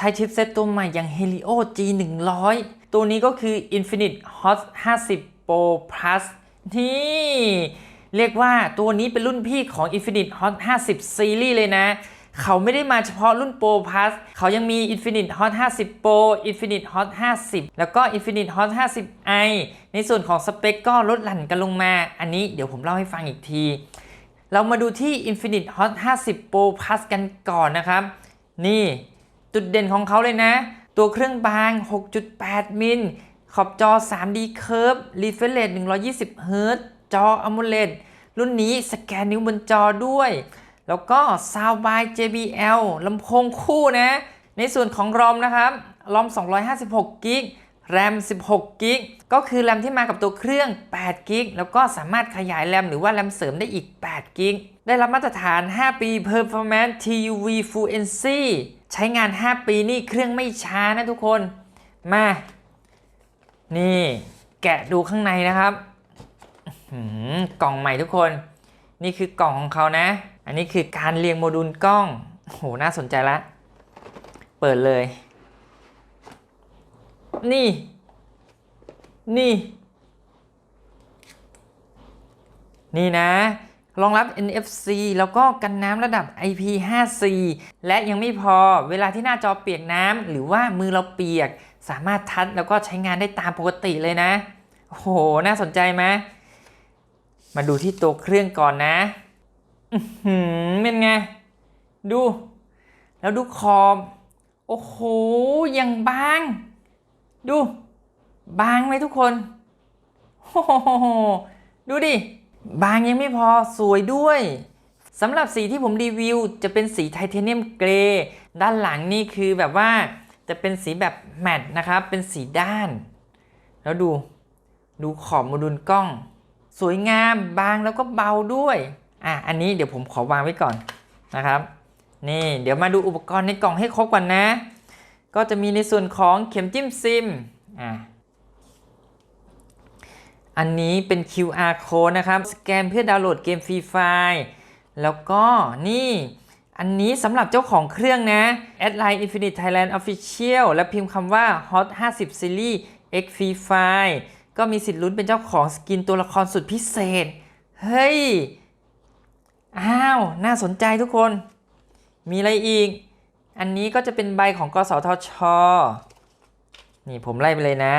ใช้ชิปเซตตัวใหม่อย่าง Helio G 1 0 0 ตัวนี้ก็คือ Infinite Hot 50 Pro Plus นี่เรียกว่าตัวนี้เป็นรุ่นพี่ของ Infinite Hot 50 Series เลยนะ เขาไม่ได้มาเฉพาะรุ่น Pro Plus เขายังมี Infinite Hot 50 Pro Infinite Hot 50 แล้วก็ Infinite Hot 50i ในส่วนของสเปคก็ลดหลั่นกันลงมา อันนี้เดี๋ยวผมเล่าให้ฟังอีกที เรามาดูที่ Infinite Hot 50 Pro Plus กันก่อนนะครับ นี่ จุดเด่นของเขาเลยนะ ตัวเครื่องบาง 6.8 มิล ขอบจอ 3D Curve Refresh Rate 120 Hz จอ AMOLED รุ่นนี้สแกนนิ้วบนจอด้วย แล้วก็ Sound by JBL ลำโพงคู่นะ ในส่วนของ ROM นะครับ ROM 256 กิก RAM 16กิกก็คือ RAM ที่มากับตัวเครื่อง8กิกแล้วก็สามารถขยาย RAM หรือว่า RAM เสริมได้อีก8กิกได้รับมาตรฐาน 5 ปี Performance TUV Fluency ใช้งาน 5 ปีนี่เครื่องไม่ช้านะทุกคน มา นี่แกะดูข้างในนะครับหือกล่องใหม่ทุกคน นี่คือกล่องของเขานะ อันนี้คือการเรียงโมดูลกล้องโหน่าสนใจละ เปิดเลย นี่ นี่ นี่นะ รองรับ NFC แล้วก็กันน้ำระดับ IP54 และยังไม่พอเวลาที่หน้าจอเปียกน้ำหรือว่ามือเราเปียก สามารถทัชแล้วก็ใช้งานได้ตามปกติเลยนะ โอ้โห น่าสนใจไหมมาดูที่ตัวเครื่องก่อนนะอือหือเป็นไง ดู แล้วดูขอบ โอ้โห ยังบาง ดู บางไหมทุกคนโอ้โหดูดิ บางยังไม่พอสวยด้วยสำหรับสีที่ผมรีวิว จะเป็นสีไทเทเนียมเกรย์ด้านหลังนี่คือแบบว่าจะเป็นสีแบบแมตต์นะครับ เป็นสีด้าน แล้วดูดูขอบโมดูลกล้อง สวยงามบางแล้วก็เบาด้วยอะอันนี้เดี๋ยวผมขอวางไว้ก่อนนะครับ นี่เดี๋ยวมาดูอุปกรณ์ในกล่องให้ครบก่อนนะ ก็จะมีในส่วนของเข็มจิ้มซิมอะอันนี้เป็น QR code นะครับสแกนเพื่อดาวน์โหลดเกมฟรีไฟล์แล้วก็นี่อันนี้สำหรับเจ้าของเครื่องนะแอดไลน์ Infinite Thailand Official และพิมพ์คำว่า Hot 50 Series X Free File ก็มีสิทธิ์ลุ้นเป็นเจ้าของสกินตัวละครสุดพิเศษ เฮ้ย อ้าว น่าสนใจทุกคน มีอะไรอีก อันนี้ก็จะเป็นใบของกสทช นี่ผมไล่ไปเลยนะ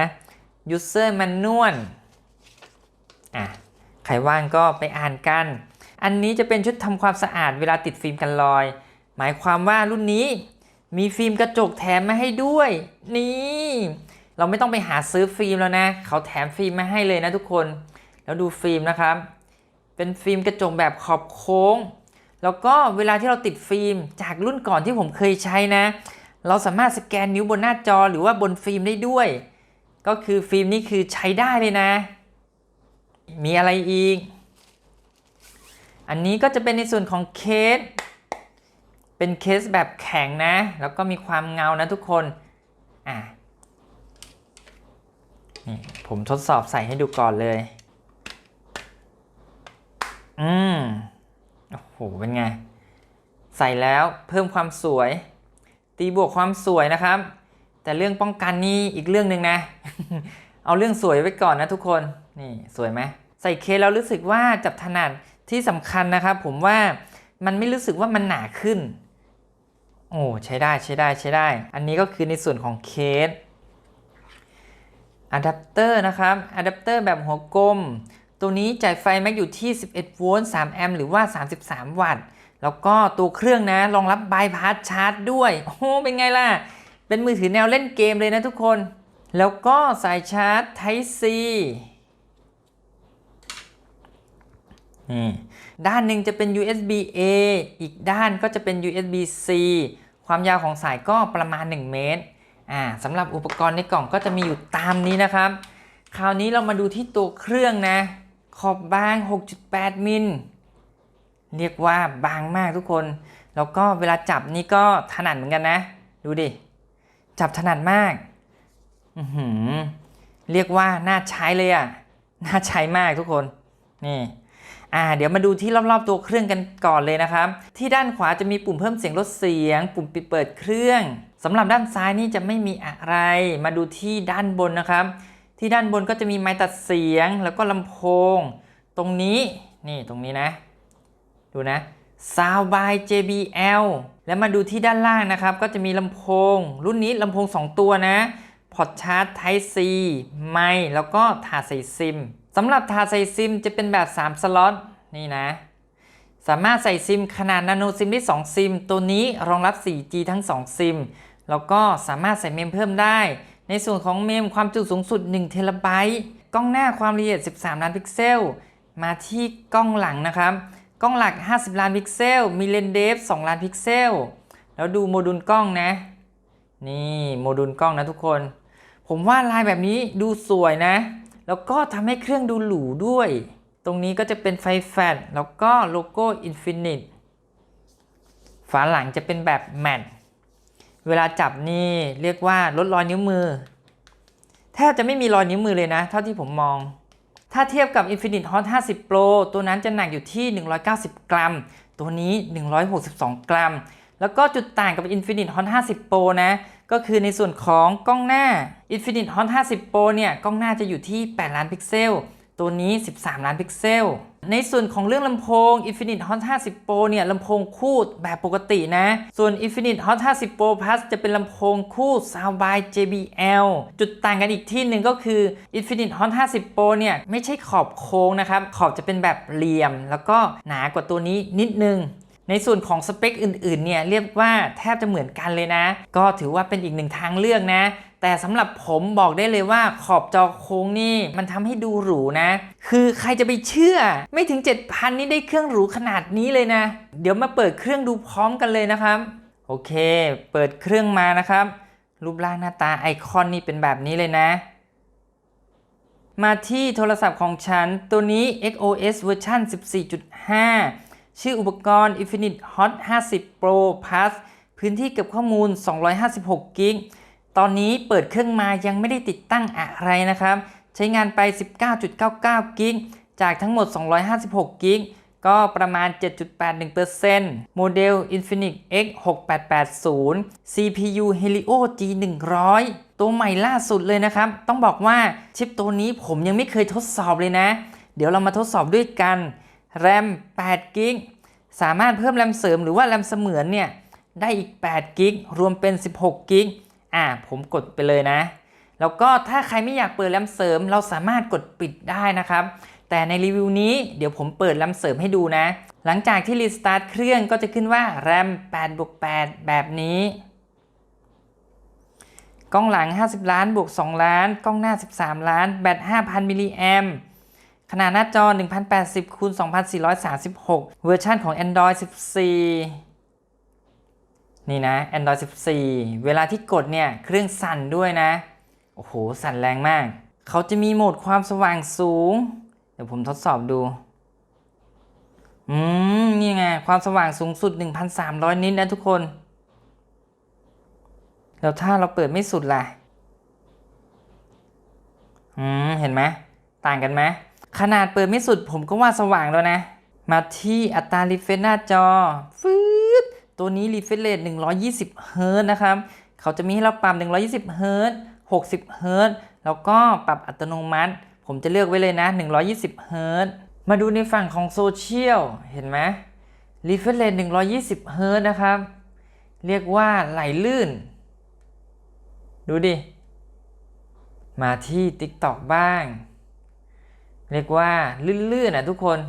User Manual อะ ใครว่างก็ไปอ่านกัน อันนี้จะเป็นชุดทำความสะอาดเวลาติดฟิล์มกันรอย หมายความว่ารุ่นนี้มีฟิล์มกระจกแถมมาให้ด้วย นี่ เราไม่ต้องไปหาซื้อฟิล์มแล้วนะ เขาแถมฟิล์มมาให้เลยนะทุกคน แล้วดูฟิล์มนะครับ เป็นฟิล์มกระจกแบบขอบโค้ง แล้วก็เวลาที่เราติดฟิล์มจากรุ่นก่อนที่ผมเคยใช้นะ เราสามารถสแกนนิ้วบนหน้าจอหรือว่าบนฟิล์มได้ด้วย ก็คือฟิล์มนี่คือใช้ได้เลยนะ มีอะไรอีก อันนี้ก็จะเป็นในส่วนของเคส เป็นเคสแบบแข็งนะ แล้วก็มีความเงานะทุกคน อะนี่ผมทดสอบใส่ให้ดูก่อนเลย อืม โอ้โห เป็นไง ใส่แล้วเพิ่มความสวย ตีบวกความสวยนะครับ แต่เรื่องป้องกันนี่อีกเรื่องหนึ่งนะ เอาเรื่องสวยไว้ก่อนนะทุกคน นี่สวยไหม ใส่เคสแล้วรู้สึกว่าจับถนัดที่สำคัญนะครับ ผมว่ามันไม่รู้สึกว่ามันหนาขึ้น โอ้ใช้ได้ใช้ได้ใช้ได้ อันนี้ก็คือในส่วนของเคสอะแดปเตอร์นะครับอะแดปเตอร์แบบหัวกลม ตัวนี้จ่ายไฟแม็กอยู่ที่ 11 โวลต์ 3 แอมป์ หรือว่า 33 วัตต์ แล้วก็ตัวเครื่องนะรองรับบายพาสชาร์จด้วย โอ้โห เป็นไงล่ะ เป็นมือถือแนวเล่นเกมเลยนะทุกคน แล้วก็สายชาร์จ Type C นี่ด้านหนึ่งจะเป็น USB A อีกด้านก็จะเป็น USB C ความยาวของสายก็ประมาณ 1 เมตร อ่าสำหรับอุปกรณ์ในกล่องก็จะมีอยู่ตามนี้นะครับ คราวนี้เรามาดูที่ตัวเครื่องนะ ขอบบาง 6.8 มิล เรียกว่าบางมากทุกคน แล้วก็เวลาจับนี่ก็ถนัดเหมือนกันนะ ดูดิ จับถนัดมากอือเรียกว่าน่าใช้เลยอะ่ะ น่าใช้มากทุกคน นี่อ่าเดี๋ยวมาดูที่รอบๆตัวเครื่องกันก่อนเลยนะครับ ที่ด้านขวาจะมีปุ่มเพิ่มเสียงลดเสียง ปุ่มปิดเปิดเครื่องสำหรับด้านซ้ายนี่จะไม่มีอะไร มาดูที่ด้านบนนะครับ ที่ด้านบนก็จะมีไม้ตัดเสียงแล้วก็ลำโพง ตรงนี้นี่ตรงนี้นะ ดูนะ Sound by JBL แล้วมาดูที่ด้านล่างนะครับ ก็จะมีลำโพง รุ่นนี้ลำโพง 2 ตัวนะพอร์ตชาร์จ Type C ไมค์แล้วก็ถาดใส่ซิมสำหรับถาดใส่ซิมจะเป็นแบบ 3 สล็อตนี่นะ สามารถใส่ซิมขนาดนาโนซิมได้2ซิมตัวนี้รองรับ 4G ทั้ง 2 ซิมแล้วก็สามารถใส่เมมเพิ่มได้ ในส่วนของเมมความจุสูงสุด1เทราไบต์กล้องหน้าความละเอียด 13 ล้านพิกเซล มาที่กล้องหลังนะครับ กล้องหลัก 50 ล้านพิกเซล มีเลนส์เดฟ 2 ล้านพิกเซล แล้วดูโมดูลกล้องนะ นี่โมดูลกล้องนะทุกคน ผมว่าลายแบบนี้ดูสวยนะ แล้วก็ทำให้เครื่องดูหรูด้วย ตรงนี้ก็จะเป็นไฟแฟลชแล้วก็โลโก้ Infinite ฝาหลังจะเป็นแบบแมตต์ เวลาจับนี่เรียกว่าลดรอยนิ้วมือ แทบจะไม่มีรอยนิ้วมือเลยนะ เท่าที่ผมมอง ถ้าเทียบกับ Infinite Hot 50 Pro ตัวนั้นจะหนักอยู่ที่ 190 กรัม ตัวนี้ 162 กรัม แล้วก็จุดต่างกับ Infinite Hot 50 Pro นะ ก็คือในส่วนของกล้องหน้า Infinite Hot 50 Pro เนี่ย กล้องหน้าจะอยู่ที่ 8 ล้านพิกเซล ตัวนี้ 13 ล้านพิกเซล ในส่วนของเรื่องลำโพง Infinite Hot 50 Pro เนี่ยลำโพงคู่แบบปกตินะ ส่วน Infinite Hot 50 Pro Plus จะเป็นลำโพงคู่ Sound by JBL จุดต่างกันอีกที่หนึ่งก็คือ Infinite Hot 50 Pro เนี่ยไม่ใช่ขอบโค้งนะครับ ขอบจะเป็นแบบเหลี่ยม แล้วก็หนากว่าตัวนี้นิดนึงในส่วนของสเปคอื่นๆ เนี่ยเรียกว่าแทบจะเหมือนกันเลยนะ ก็ถือว่าเป็นอีกหนึ่งทางเลือกนะ แต่สำหรับผมบอกได้เลยว่าขอบจอโค้งนี่มันทำให้ดูหรูนะ คือใครจะไปเชื่อ ไม่ถึง 7,000 นี่ได้เครื่องหรูขนาดนี้เลยนะ เดี๋ยวมาเปิดเครื่องดูพร้อมกันเลยนะครับ โอเค เปิดเครื่องมานะครับ รูปร่างหน้าตาไอคอนนี่เป็นแบบนี้เลยนะ มาที่โทรศัพท์ของฉันตัวนี้ XOS เวอร์ชัน14.5 ชื่ออุปกรณ์ Infinite Hot 50 Pro Plus พื้นที่เก็บข้อมูล 256 กิก ตอนนี้เปิดเครื่องมายังไม่ได้ติดตั้งอะไรนะครับ ใช้งานไป 19.99 กิก จากทั้งหมด 256 กิก ก็ประมาณ 7.81%โมเดล Infinix X 6880 CPU Helio G 100ตัวใหม่ล่าสุดเลยนะครับ ต้องบอกว่าชิปตัวนี้ผมยังไม่เคยทดสอบเลยนะ เดี๋ยวเรามาทดสอบด้วยกันแรม8กิก สามารถเพิ่มแรมเสริมหรือว่าแรมเสมือนเนี่ย ได้อีก 8 กิก รวมเป็น 16 กิก อ่าผมกดไปเลยนะ แล้วก็ถ้าใครไม่อยากเปิดแรมเสริม เราสามารถกดปิดได้นะครับ แต่ในรีวิวนี้เดี๋ยวผมเปิดแรมเสริมให้ดูนะ หลังจากที่รีสตาร์ทเครื่องก็จะขึ้นว่าแรม8บวก8แบบนี้ กล้องหลัง 50 ล้านบวก2ล้าน กล้องหน้า 13 ล้าน แบต 5,000 มิลลิแอมขนาดหน้าจอ 1080คูณ2436 เวอร์ชันของ Android 14 นี่นะ Android 14 เวลาที่กดเนี่ยเครื่องสั่นด้วยนะ โอ้โห สั่นแรงมาก เขาจะมีโหมดความสว่างสูง เดี๋ยวผมทดสอบดู อืม นี่ไง ความสว่างสูงสุด 1,300 นิตนะทุกคน แล้วถ้าเราเปิดไม่สุดล่ะ อืม เห็นไหม ต่างกันไหม ขนาดเปิดไม่สุดผมก็ว่าสว่างแล้วนะ มาที่อัตรารีเฟรชหน้าจอฟื ตัวนี้รีเฟรชเรท120เฮิร์ตนะครับ เขาจะมีให้เราปรับ 120เฮิร์ต60เฮิร์ตแล้วก็ปรับอัตโนมัติ ผมจะเลือกไว้เลยนะ 120เฮิร์ตมาดูในฝั่งของโซเชียลเห็นไหมรีเฟรชเรท120เฮิร์ตนะครับ เรียกว่าไหลลื่น ดูดิ มาที่ TikTok บ้าง เรียกว่าลื่นๆนะทุกคน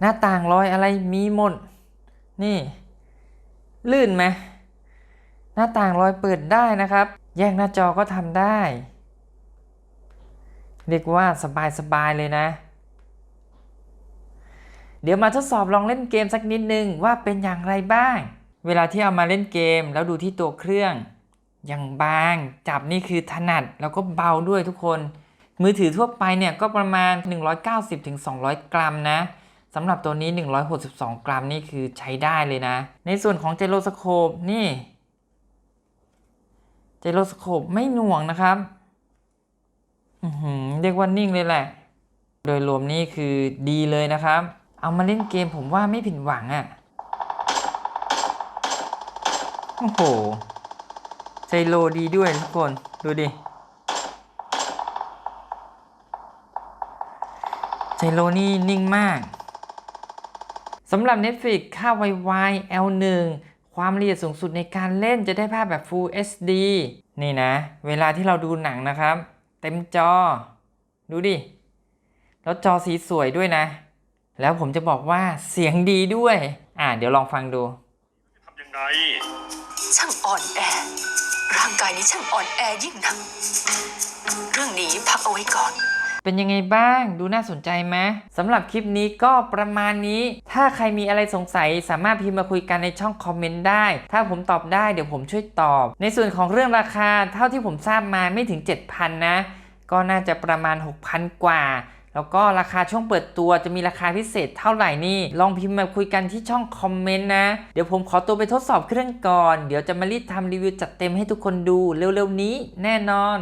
หน้าต่างรอยอะไรมีหมด นี่ ลื่นไหมหน้าต่างรอยเปิดได้นะครับ แยกหน้าจอก็ทำได้ เรียกว่าสบายๆเลยนะ เดี๋ยวมาทดสอบลองเล่นเกมสักนิดนึงว่าเป็นอย่างไรบ้าง เวลาที่เอามาเล่นเกมแล้วดูที่ตัวเครื่องยังบางจับนี่คือถนัดแล้วก็เบาด้วยทุกคน มือถือทั่วไปเนี่ยก็ประมาณ 190-200 กรัมนะ สำหรับตัวนี้ 162 กรัมนี่คือใช้ได้เลยนะ ในส่วนของเจโลสโคปนี่ เจโลสโคปไม่หน่วงนะครับอือหือเรียกว่านิ่งเลยแหละ โดยรวมนี่คือดีเลยนะครับ เอามาเล่นเกมผมว่าไม่ผิดหวังอะ่ะ โอ้โหใจโลดีด้วยทุกคน ดูดิใจโลนี่นิ่งมาก สำหรับ Netflix ค่า Wi-Fi L1 ความละเอียดสูงสุดในการเล่นจะได้ภาพแบบ Full HD นี่นะ เวลาที่เราดูหนังนะครับ เต็มจอ ดูดิ แล้วจอสีสวยด้วยนะ แล้วผมจะบอกว่าเสียงดีด้วย อ่าเดี๋ยวลองฟังดูทำยังไง ช่างอ่อนแอ ร่างกายนี้ช่างอ่อนแอยิ่งนัก เรื่องนี้พักเอาไว้ก่อน เป็นยังไงบ้าง ดูน่าสนใจไหมสำหรับคลิปนี้ก็ประมาณนี้ ถ้าใครมีอะไรสงสัยสามารถพิมพ์มาคุยกันในช่องคอมเมนต์ได้ ถ้าผมตอบได้เดี๋ยวผมช่วยตอบ ในส่วนของเรื่องราคาเท่าที่ผมทราบมาไม่ถึง 7,000 นะ ก็น่าจะประมาณ 6,000 กว่าแล้วก็ราคาช่วงเปิดตัวจะมีราคาพิเศษเท่าไหร่นี่ ลองพิมพ์มาคุยกันที่ช่องคอมเมนต์นะ เดี๋ยวผมขอตัวไปทดสอบเครื่องก่อน เดี๋ยวจะมารีบทำรีวิวจัดเต็มให้ทุกคนดูเร็วๆนี้แน่นอน